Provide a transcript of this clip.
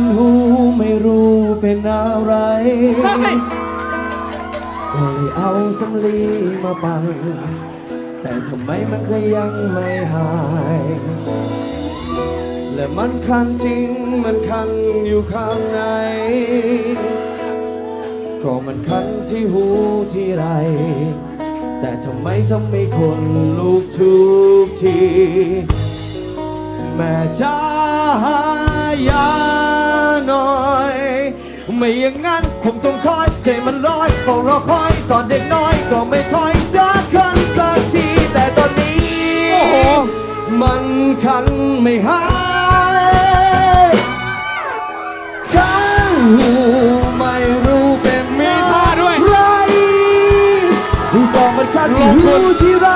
นหูไม่รู้เป็นอะไร ก็เลยเอาสำลีมาปั่น แต่ทำไมมันก็ยังไม่หาย และมันคันจริงมันคันอยู่ข้างใน ก็มันคันที่หูที่ไร แต่ทำไมทำไม่คนลูกทุกที แม่จ้ายา ไม่อย่างนั้นคงต้องคอยใจมันลอยเฝ้ารอคอยตอนเด็กน้อยก็ไม่ค่อยจะคันสักทีแต่ตอนนี้โอ้โหมันคันไม่หายคันหูไม่รู้เป็นมีท่าด้วย ไรก็มันคันที่หูที่ไร